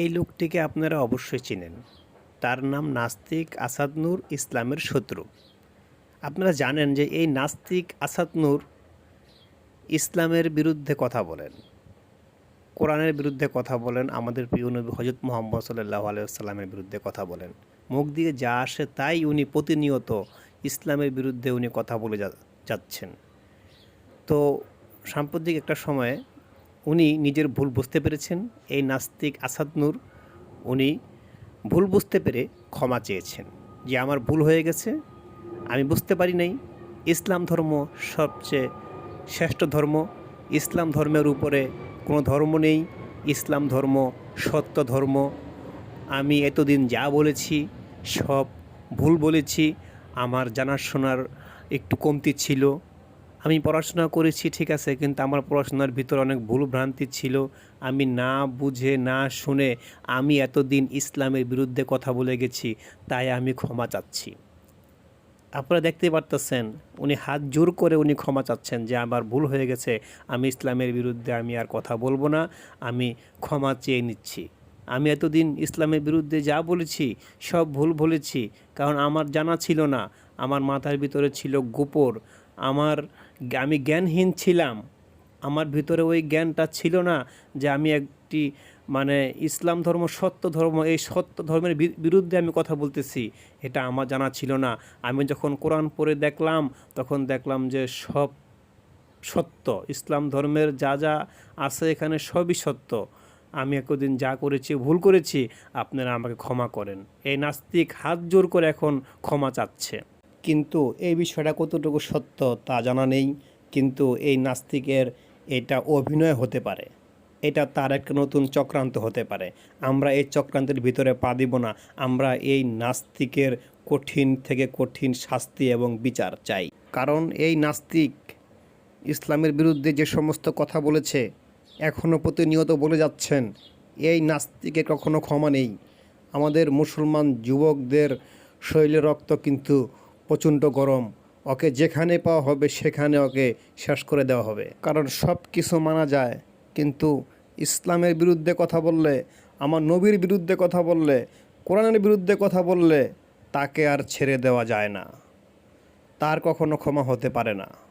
এই লোকটিকে আপনারা অবশ্যই চিনেন। তার নাম নাস্তিক আসাদনুর ইসলামের শত্রু। আপনারা জানেন যে এই নাস্তিক আসাদনুর ইসলামের বিরুদ্ধে কথা বলেন। কোরআনের বিরুদ্ধে কথা বলেন, আমাদের প্রিয় নবী হজরত মোহাম্মদ সাল্লাহ আলাইসাল্লামের বিরুদ্ধে কথা বলেন। মুখ দিয়ে যা আসে তাই উনি প্রতিনিয়ত ইসলামের বিরুদ্ধে উনি কথা বলে যাচ্ছেন। তো সাম্প্রতিক একটা সময়ে উনি নিজের ভুল বুঝতে পেরেছেন। এই নাস্তিক আসাদ নূর উনি ভুল বুঝতে পেরে ক্ষমা চেয়েছেন যে আমার ভুল হয়ে গেছে, আমি বুঝতে পারি নাই। ইসলাম ধর্ম সবচেয়ে শ্রেষ্ঠ ধর্ম। ইসলাম ধর্মের উপরে কোনো ধর্ম নেই। ইসলাম ধর্ম সত্য ধর্ম। আমি এতদিন যা বলেছি, সব ভুল বলেছি। আমার জানাশোনার একটু কমতি ছিল। আমি পড়াশোনা করেছি, ঠিক আছে, কিন্তু আমার পড়াশোনার ভিতরে অনেক ভুল ভ্রান্তি ছিল। আমি না বুঝে, না শুনে আমি এতদিন ইসলামের বিরুদ্ধে কথা বলে গেছি, তাই আমি ক্ষমা চাচ্ছি। আপনারা দেখতে পারতেছেন, উনি হাত জোর করে উনি ক্ষমা চাচ্ছেন যে আমার ভুল হয়ে গেছে, আমি ইসলামের বিরুদ্ধে আমি আর কথা বলব না, আমি ক্ষমা চেয়ে নিচ্ছি। আমি এতদিন ইসলামের বিরুদ্ধে যা বলেছি, সব ভুল বলেছি, কারণ আমার জানা ছিল না, আমার মাথার ভিতরে ছিল গোপর, আমার আমি জ্ঞানহীন ছিলাম। আমার ভিতরে ওই জ্ঞানটা ছিল না যে আমি একটি মানে ইসলাম ধর্ম, সত্য ধর্ম, এই সত্য ধর্মের বিরুদ্ধে আমি কথা বলতেছি। এটা আমার জানা ছিল না। আমি যখন কোরআন পড়ে দেখলাম, তখন দেখলাম যে সব সত্য। ইসলাম ধর্মের যা যা আছে এখানে সবই সত্য। আমি একদিন যা করেছি, ভুল করেছি, আপনারা আমাকে ক্ষমা করেন। এই নাস্তিক হাত জোর করে এখন ক্ষমা চাচ্ছে। কিন্তু এই বিষয়টা কতটুকু সত্য তা জানা নেই, কিন্তু এই নাস্তিকের এটা অভিনয় হতে পারে। এটা তার একটা নতুন চক্রান্ত হতে পারে। আমরা এই চক্রান্তের ভিতরে পা দিব না। আমরা এই নাস্তিকের কঠিন থেকে কঠিন শাস্তি এবং বিচার চাই। কারণ এই নাস্তিক ইসলামের বিরুদ্ধে যে সমস্ত কথা বলেছে এখনও প্রতিনিয়ত বলে যাচ্ছেন, এই নাস্তিকের কখনো ক্ষমা নেই। আমাদের মুসলমান যুবকদের শরীরে রক্ত কিন্তু প্রচণ্ড গরম। ওকে যেখানে পাওয়া হবে সেখানে ওকে শেষ করে দেওয়া হবে। কারণ সব কিছু মানা যায়। কিন্তু ইসলামের বিরুদ্ধে কথা বললে, আমার নবীর বিরুদ্ধে কথা বললে, কোরআনের বিরুদ্ধে কথা বললে তাকে আর ছেড়ে দেওয়া যায় না। তার কখনো ক্ষমা হতে পারে না।